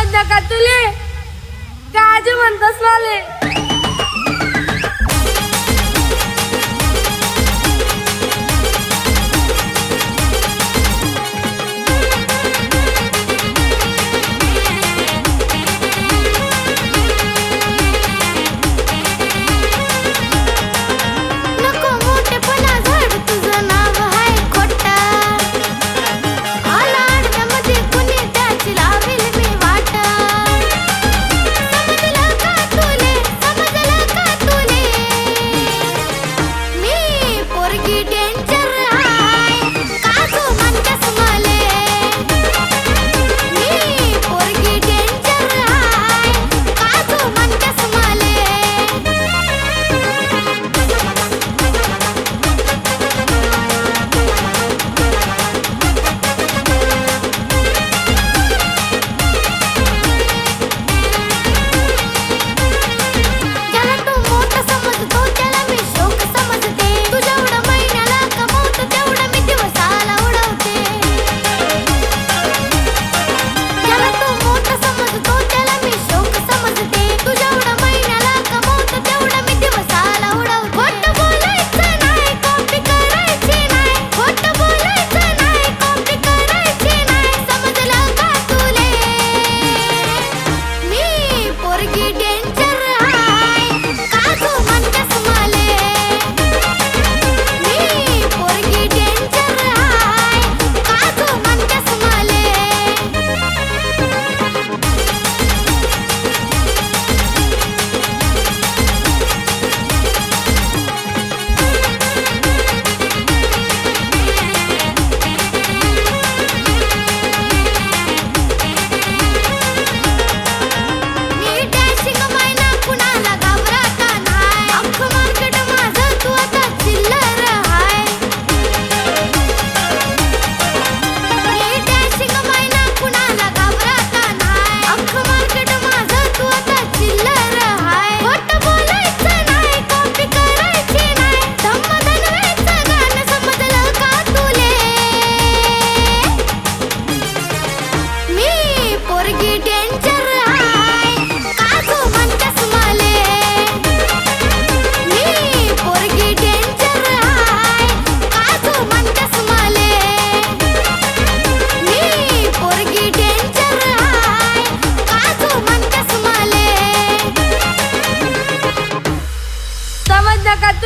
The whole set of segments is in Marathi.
समज का तुले। काय म्हणतस मला।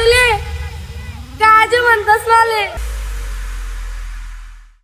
तुले काय म्हणतस माले